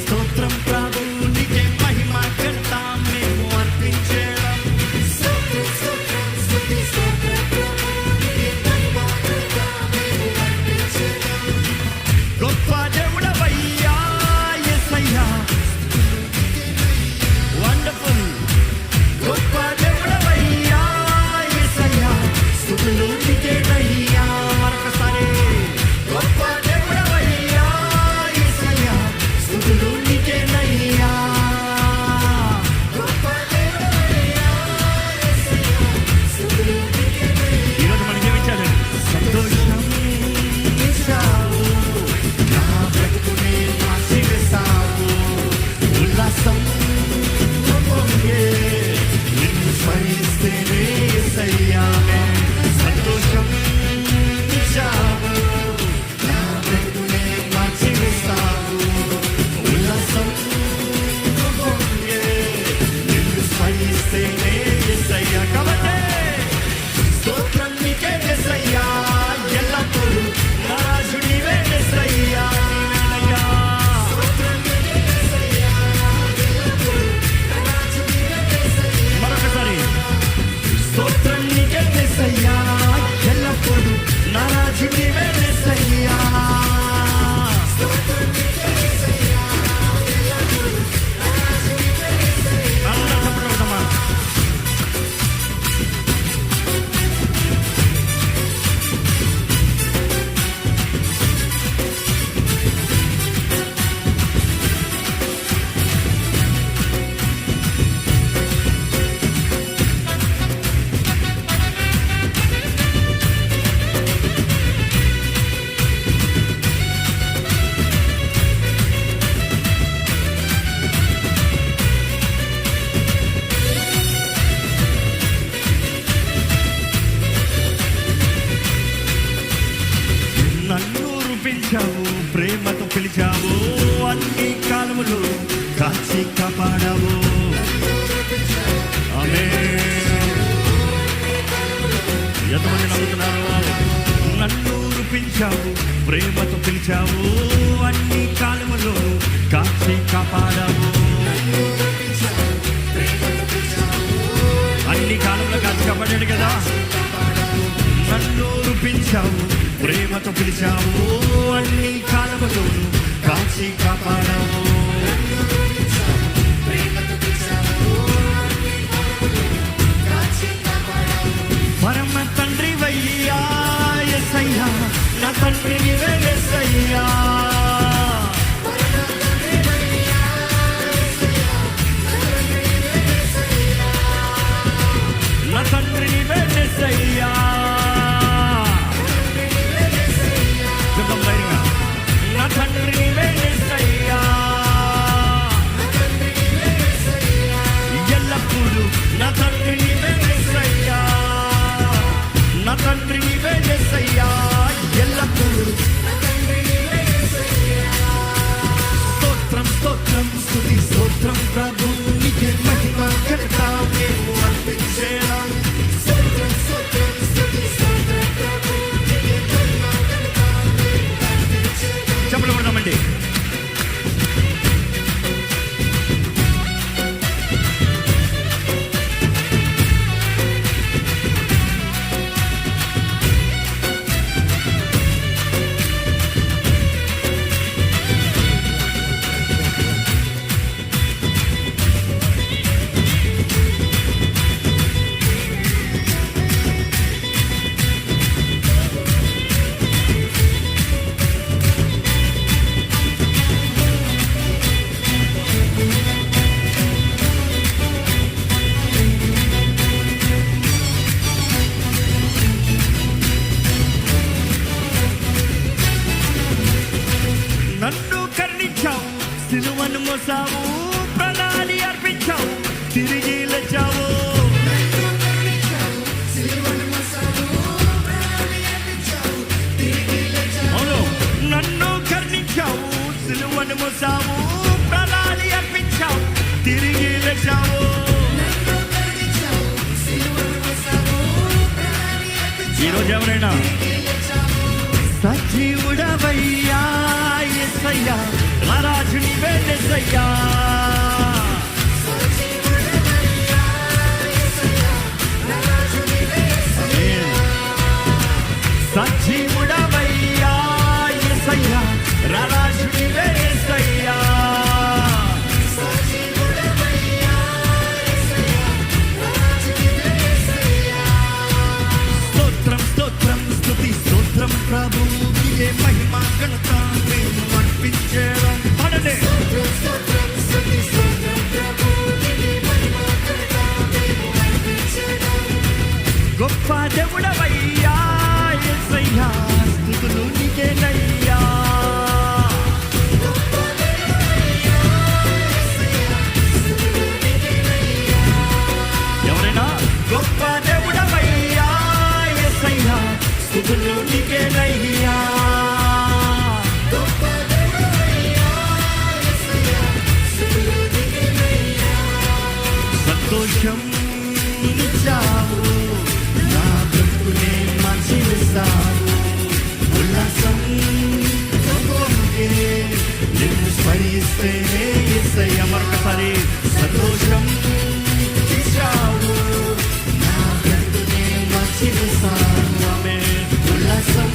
స్తోత్రం Come on. పిలిచావు ప్రేమతో పిలిచావు అన్ని కాలములు కాచి కాపాడావు. ఆమె ఎంతమంది నమ్ముతున్నారు? నన్ను రూపించావు ప్రేమతో పిలిచావు అన్ని కాలములు కాచి కాపాడావు. అన్ని కాలంలో కాచి కాపాడాడు కదా? నన్ను పిలిచావు ప్రేమతో పిలిచావు అన్ని కాలములు స్తోత్రం ప్రభు మోసావు ప్రణాళి అర్పించావు తిరిగి లేచావు. నన్ను కర్ణించావు సిలువను మోసావు ప్రణాళి అర్పించావు తిరిగి లేచావు. ఈరోజు ఎవరైనా సజీవుడవయ్య? ఎస్సయ్యా రారాజుని వేదయ్యా సజీవుడవయ్యా నిన్ను స్మరిస్తేనే యేసయ్య మరొకసారి సంతోషం. ఇచ్చావు నా బ్రతుకునే మార్చివేస్తావు ఆమె ఉల్లాసం.